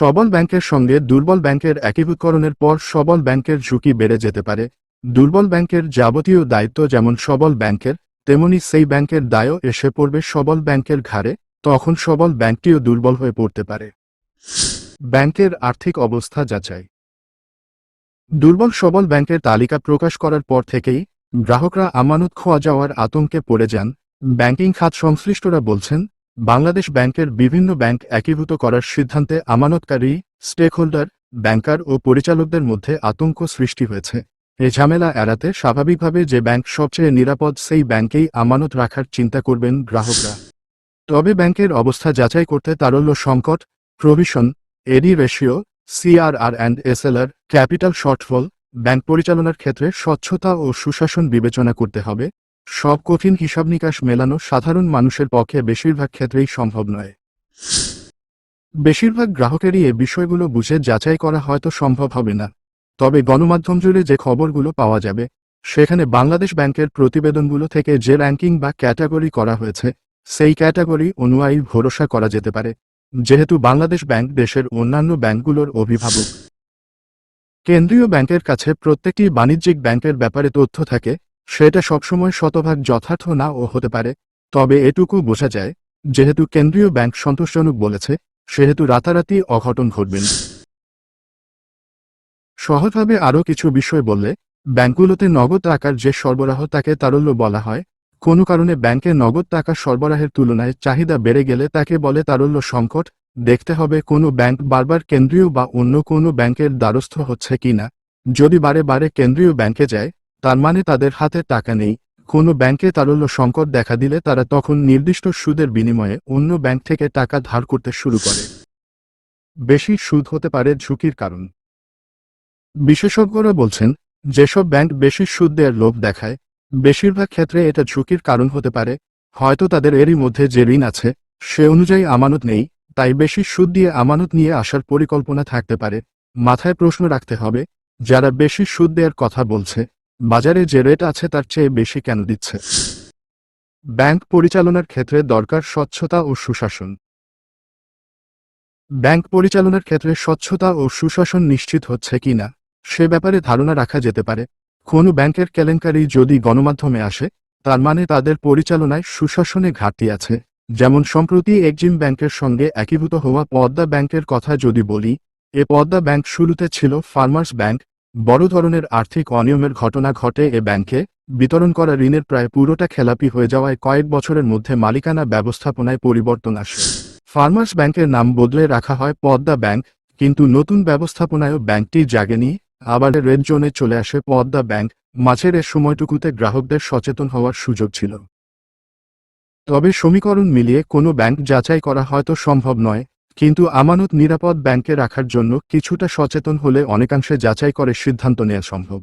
সবল ব্যাংকের সঙ্গে দুর্বল ব্যাংকের একীভূতকরণের পর সবল ব্যাংকের ঝুঁকি বেড়ে যেতে পারে। দুর্বল ব্যাংকের যাবতীয় দায়িত্ব যেমন সবল ব্যাংকের, তেমনি সেই ব্যাংকের দায়ও এসে পড়বে সবল ব্যাংকের ঘাড়ে, তখন সবল ব্যাংকটিও দুর্বল হয়ে পড়তে পারে। ব্যাংকের আর্থিক অবস্থা যাচাই। দুর্বল সবল ব্যাংকের তালিকা প্রকাশ করার পর থেকেই গ্রাহকরা আমানত খোয়া যাওয়ার আতঙ্কে পড়ে যান। ব্যাংকিং খাত সংশ্লিষ্টরা বলছেন বাংলাদেশ ব্যাংকের বিভিন্ন ব্যাংক একীভূত করার সিদ্ধান্তে আমানতকারী, স্টেকহোল্ডার, ব্যাংকার ও পরিচালকদের মধ্যে আতঙ্ক সৃষ্টি হয়েছে। এ ঝামেলা এড়াতে স্বাভাবিকভাবে যে ব্যাংক সবচেয়ে নিরাপদ, সেই ব্যাংকেই আমানত রাখার চিন্তা করবেন গ্রাহকরা। তবে ব্যাংকের অবস্থা যাচাই করতে তারল্য সংকট, provision, AD ratio, CRR and SLR, capital shortfall, bank পরিচালনার ক্ষেত্রে স্বচ্ছতা ও সুশাসন বিবেচনা করতে হবে। সব কঠিন হিসাব নিকাশ মেলানো সাধারণ মানুষের পক্ষে বেশিরভাগ ক্ষেত্রেই সম্ভব নয়। বেশিরভাগ গ্রাহকেরই এ বিষয়গুলো বুঝে যাচাই করা হয়তো সম্ভব হবে না। তবে গণমাধ্যম জুড়ে যে খবরগুলো পাওয়া যাবে, সেখানে বাংলাদেশ ব্যাংকের প্রতিবেদনগুলো থেকে যে র্যাঙ্কিং বা ক্যাটাগরি করা হয়েছে, সেই ক্যাটাগরি অনুযায়ী ভরসা করা যেতে পারে। যেহেতু বাংলাদেশ ব্যাংক দেশের অন্যান্য ব্যাংকগুলোর অভিভাবক। কেন্দ্রীয় ব্যাংকের কাছে প্রত্যেকটি বাণিজ্যিক ব্যাংকের ব্যাপারে তথ্য থাকে সেটা সবসময় শতভাগ যথার্থ না ও হতে পারে, তবে এটুকু বোঝা যায়, যেহেতু কেন্দ্রীয় ব্যাংক সন্তোষজনক বলেছে, সেহেতু রাতারাতি অঘটন ঘটবে না। সহজভাবে আরও কিছু বিষয় বললে, ব্যাংকগুলোতে নগদ টাকার যে সরবরাহ তাকে তারল্য বলা হয়, কোনো কারণে ব্যাংকে নগদ টাকা সরবরাহের তুলনায় চাহিদা বেড়ে গেলে তাকে বলে তারল্য সংকট, দেখতে হবে কোনো ব্যাংক বারবার কেন্দ্রীয় বা অন্য কোনো ব্যাংকের দ্বারস্থ হচ্ছে কিনা, যদি বারে বারে কেন্দ্রীয় ব্যাংকে যায় তার মানে তাদের হাতে টাকা নেই। কোনো ব্যাংকে তারল্য সংকট দেখা দিলে তারা তখন নির্দিষ্ট সুদের বিনিময়ে অন্য ব্যাংক থেকে টাকা ধার করতে শুরু করে। বেশি সুদ হতে পারে ঝুঁকির কারণ। বিশেষজ্ঞরা বলছেন, যেসব ব্যাংক বেশি সুদ দেওয়ার লোভ দেখায়, বেশিরভাগ ক্ষেত্রে এটা ঝুঁকির কারণ হতে পারে। হয়তো তাদের এরই মধ্যে যে ঋণ আছে, সে অনুযায়ী আমানত নেই, তাই বেশি সুদ দিয়ে আমানত নিয়ে আসার পরিকল্পনা থাকতে পারে। মাথায় প্রশ্ন রাখতে হবে, যারা বেশি সুদ দেওয়ার কথা বলছে বাজারে যে রেট আছে তার চেয়ে বেশি কেন দিচ্ছে? ব্যাংক পরিচালনার ক্ষেত্রে দরকার স্বচ্ছতা ও সুশাসন। ব্যাংক পরিচালনার ক্ষেত্রে স্বচ্ছতা ও সুশাসন নিশ্চিত হচ্ছে কিনা সে ব্যাপারে ধারণা রাখা যেতে পারে। কোনো ব্যাংকের কেলেঙ্কারি যদি গণমাধ্যমে আসে, তার মানে তাদের পরিচালনায় সুশাসনে ঘাটতি আছে। যেমন সম্প্রতি এক্সিম ব্যাংকের সঙ্গে একীভূত হওয়া পদ্মা ব্যাংকের কথা যদি বলি, এ পদ্মা ব্যাংক শুরুতে ছিল ফার্মার্স ব্যাংক বড় ধরনের আর্থিক অনিয়মের ঘটনা ঘটে এ ব্যাংকে। বিতরণ করা ঋণের প্রায় পুরোটা খেলাপি হয়ে যাওয়ায় কয়েক বছরের মধ্যে মালিকানা ব্যবস্থাপনায় পরিবর্তন আসে। ফার্মার্স ব্যাংকের নাম বদলে রাখা হয় পদ্মা ব্যাংক, কিন্তু নতুন ব্যবস্থাপনায়ও ব্যাংকটি জাগেনি। আবার রেড জোনে চলে আসে পদ্মা ব্যাংক, মাঝের এ সময়টুকুতে গ্রাহকদের সচেতন হওয়ার সুযোগ ছিল। তবে সমীকরণ মিলিয়ে কোনো ব্যাংক যাচাই করা হয়তো সম্ভব নয়। কিন্তু আমানত নিরাপদ ব্যাংকে রাখার জন্য কিছুটা সচেতন হলে অনেকাংশে যাচাই করে সিদ্ধান্ত নেওয়া সম্ভব।